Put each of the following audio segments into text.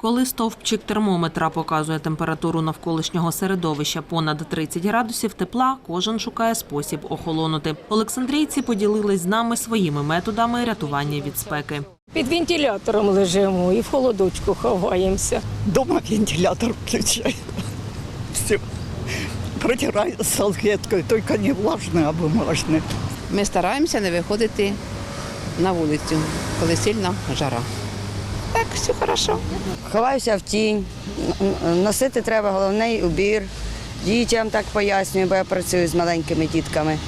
Коли стовпчик термометра показує температуру навколишнього середовища понад 30 градусів тепла, кожен шукає спосіб охолонути. Олександрійці поділились з нами своїми методами рятування від спеки. Під вентилятором лежимо і в холодочку ховаємося. Дома вентилятор включаю. Все. Протираю салфеткою, тільки не влажне, а бумажне. Ми стараємося не виходити на вулицю, коли сильна жара. Так, все хорошо. Ховаюся в тінь. Носити треба головний убір. Дітям так пояснюю, бо я працюю з маленькими дітками.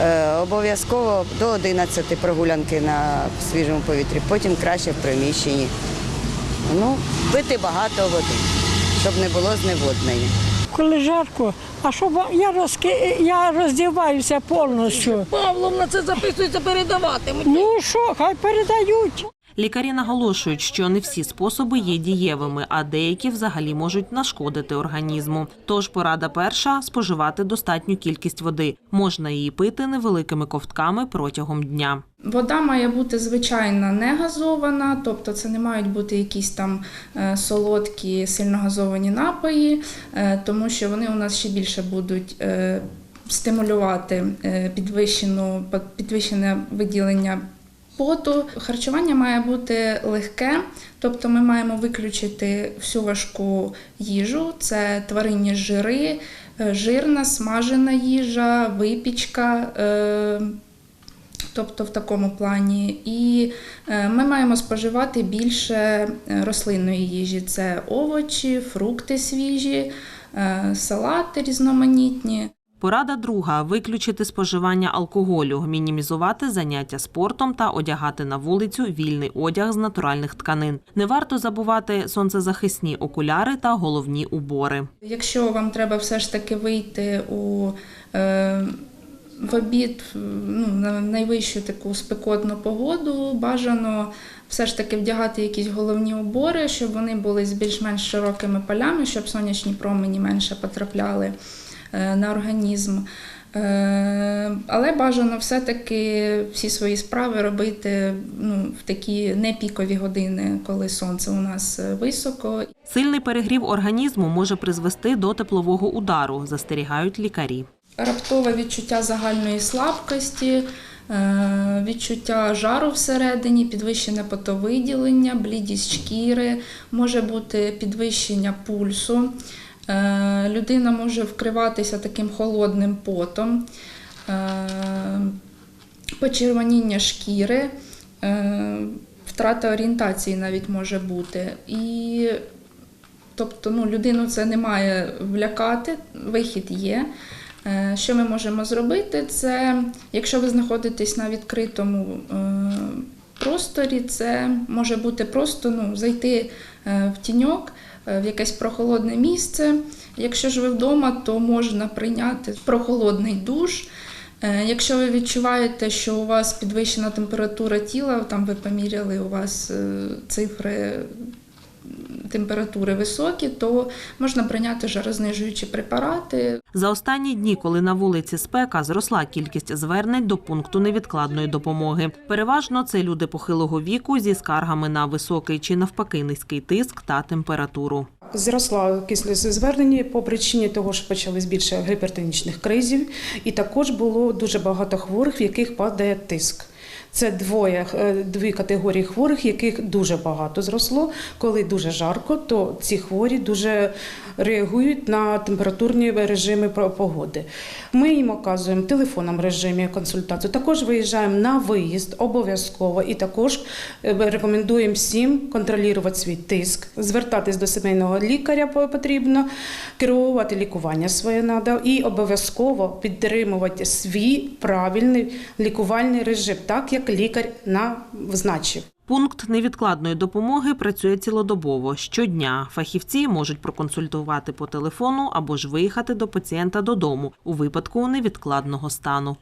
Е, обов'язково до 11 прогулянки на свіжому повітрі, потім краще в приміщенні. Ну, пити багато води, щоб не було зневоднення. коли жарко. А що я розки... я роздіваюся повністю. Павловна, це записується передавати. Ну що, хай передають. Лікарі наголошують, що не всі способи є дієвими, а деякі взагалі можуть нашкодити організму. Тож порада перша споживати достатню кількість води. Можна її пити невеликими ковтками протягом дня. Вода має бути звичайна не газована, тобто це не мають бути якісь там е, солодкі, сильно газовані напої, е, тому що вони у нас ще більше будуть е, стимулювати підвищене виділення поту. Харчування має бути легке, тобто ми маємо виключити всю важку їжу, це тваринні жири, е, жирна, смажена їжа, випічка. е, Тобто в такому плані. І е, ми маємо споживати більше рослинної їжі: це овочі, фрукти свіжі, салати різноманітні. Порада друга виключити споживання алкоголю, мінімізувати заняття спортом та одягати на вулицю вільний одяг з натуральних тканин. Не варто забувати сонцезахисні окуляри та головні убори. Якщо вам треба все ж таки вийти у е, в обід ну, на найвищу таку спекотну погоду, бажано все ж таки вдягати якісь головні убори, щоб вони були з більш-менш широкими полями, щоб сонячні промені менше потрапляли на організм. Е, Але бажано все-таки всі свої справи робити ну, в такі непікові години, коли сонце у нас е, високо. Сильний перегрів організму може призвести до теплового удару, застерігають лікарі. Раптове відчуття загальної слабкості, е, відчуття жару всередині, підвищене потовиділення, блідість шкіри, може бути підвищення пульсу. Е, Людина може вкриватися таким холодним потом, е, почервоніння шкіри, е, втрата орієнтації навіть може бути. І Тобто ну, людину це не має влякати, вихід є. Що ми можемо зробити? Це, якщо ви знаходитесь на відкритому просторі, це може бути просто ну, зайти е, в тіньок, е, в якесь прохолодне місце. Якщо ж ви вдома, то можна прийняти прохолодний душ. Е, Якщо ви відчуваєте, що у вас підвищена температура тіла, там ви поміряли у вас цифри температури високі, то можна прийняти жарознижуючі препарати. За останні дні, коли на вулиці спека, зросла кількість звернень до пункту невідкладної допомоги. Переважно це люди похилого віку зі скаргами на високий чи навпаки низький тиск та температуру. Зросла кислість звернення по причині того, що почались більше гіпертонічних кризів, і також було дуже багато хворих, в яких падає тиск. Це двоє е, дві категорії хворих, яких дуже багато зросло. Коли дуже жарко, то ці хворі дуже реагують на температурні режими погоди. Ми їм оказуємо в телефонному режимі консультацію. Також виїжджаємо на виїзд обов'язково і також е, рекомендуємо всім контролювати свій тиск, звертатись до сімейного лікаря по- потрібно, керувати лікування своє надо і обов'язково підтримувати свій правильний лікувальний режим, так як лікар назначив. Пункт невідкладної допомоги працює цілодобово. Щодня фахівці можуть проконсультувати по телефону або ж виїхати до пацієнта додому у випадку невідкладного стану.